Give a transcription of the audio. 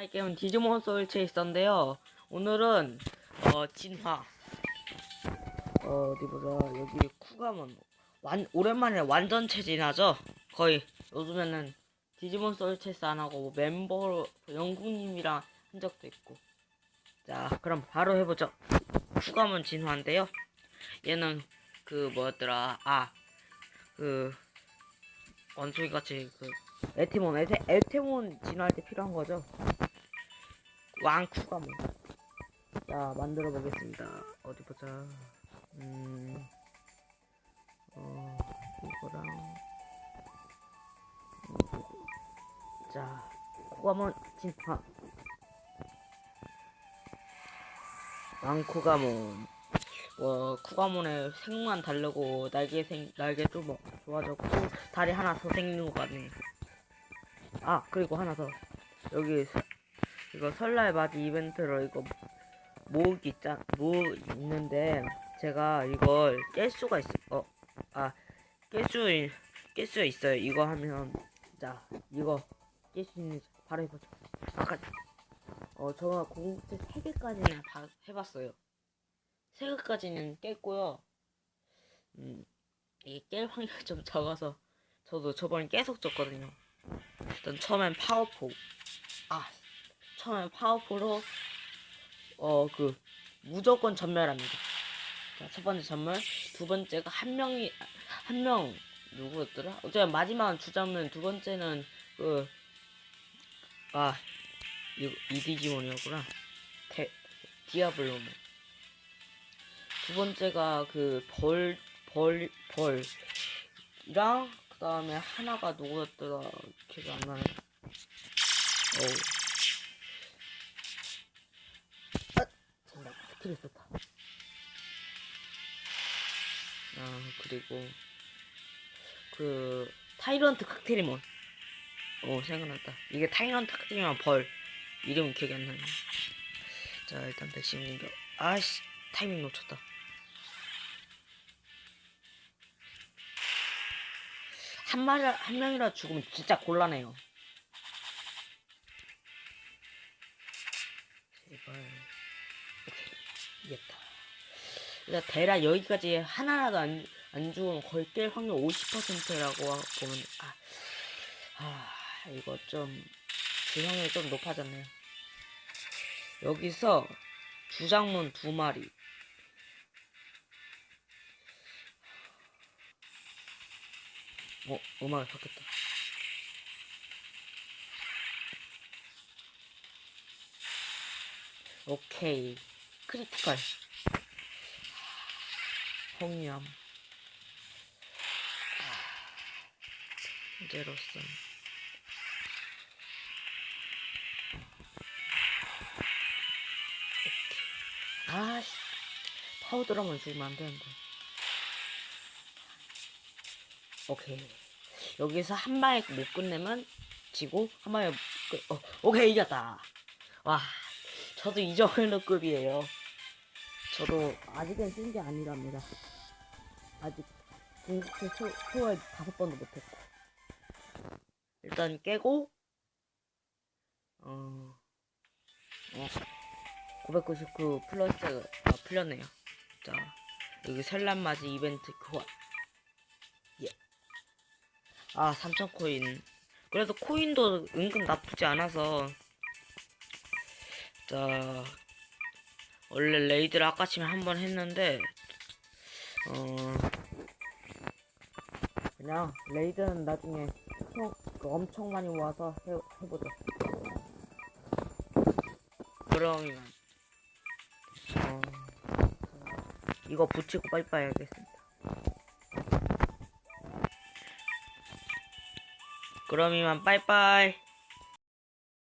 할 게임은 디지몬 소울 체이스인데요. 오늘은 어 진화. 어 어디 보자 여기 쿠가몬 완 오랜만에 완전체 진화죠. 거의 요즘에는 디지몬 소울 체이스 안 하고 뭐 멤버 영국님이랑 한 적도 있고. 자 그럼 바로 해보죠. 쿠가몬 진화인데요. 얘는 그 뭐였더라 아그 원숭이 같이 그 에티몬 에테, 에테몬 진화할 때 필요한 거죠. 왕쿠가몬. 자 만들어 보겠습니다. 어디 보자. 음, 어 이거랑 이거. 자 쿠가몬 진화. 왕쿠가몬. 어, 쿠가몬의 생만 다르고 날개 생 날개 좀 뭐, 좋아졌고 다리 하나 더 생긴 것 같네. 아 그리고 하나 더 여기 서- 이거 설날 맞이 이벤트로 이거 모으기 있자 모 있는데 제가 이걸 깰 수가 있어. 어 아 깰 수 깰수 있어요. 이거 하면 자 이거 깰 수 있는 바로 해보죠. 아까 어 저가 공국제 세 개까지는 다 해봤어요. 세 개까지는 깼고요. 음 이게 깰 확률이 좀 적어서 저도 저번에 계속 졌거든요. 일단 처음엔 파워포. 아, 처음엔 파워포로 어 그 무조건 전멸합니다. 자, 첫 번째 전멸, 두 번째가 한 명이 한 명 누구였더라? 어쨌든 마지막은 주자면 두 번째는 그 아, 이 이디지몬이었구나. 데 디아블로몬. 두 번째가 그 벌 벌 벌 이랑 그 다음에 하나가 누구였더라 기억이 안 나네. 어우. 스킬을 썼다. 아 그리고 그 타이런트 칵테리몬. 어 생각났다. 이게 타이런트 칵테리몬 벌 이름 기억이 안 나네. 자 일단 백신 공격. 아씨 타이밍 놓쳤다. 한 마리 한 명이라 죽으면 진짜 곤란해요. 제발. 이겼다. 일단 대략 여기까지 하나라도 안, 안 죽으면 거의 깰 확률 50%라고 보면 아, 아 이거 좀 주성률이 좀 높아졌네요. 여기서 주장문 두 마리. 어, 음악을 바뀌었다. 오케이. 크리티컬. 홍염. 제로슨. 아씨. 파우더라면 죽으면 안 되는데. 오케이. 여기서 한 방에 못 끝내면 지고 한 방에 끝. 어, 오케이 이겼다. 와, 저도 이 정도 급이에요. 저도 아직은 쓴 게 아니랍니다. 아직 초, 초월 다섯 번도 못했고. 일단 깨고 어, 어 999 플러스 아, 풀렸네요. 자 여기 설날맞이 이벤트 교환. 아, 3,000코인. 그래도 코인도 은근 나쁘지 않아서. 자, 원래 레이드를 아까쯤에 한번 했는데, 어, 그냥 레이드는 나중에 총, 그 엄청 많이 모아서 해, 해보죠. 그러면, 어, 이거 붙이고 빠이빠이 하겠습니다. 그럼 이만 빠이빠이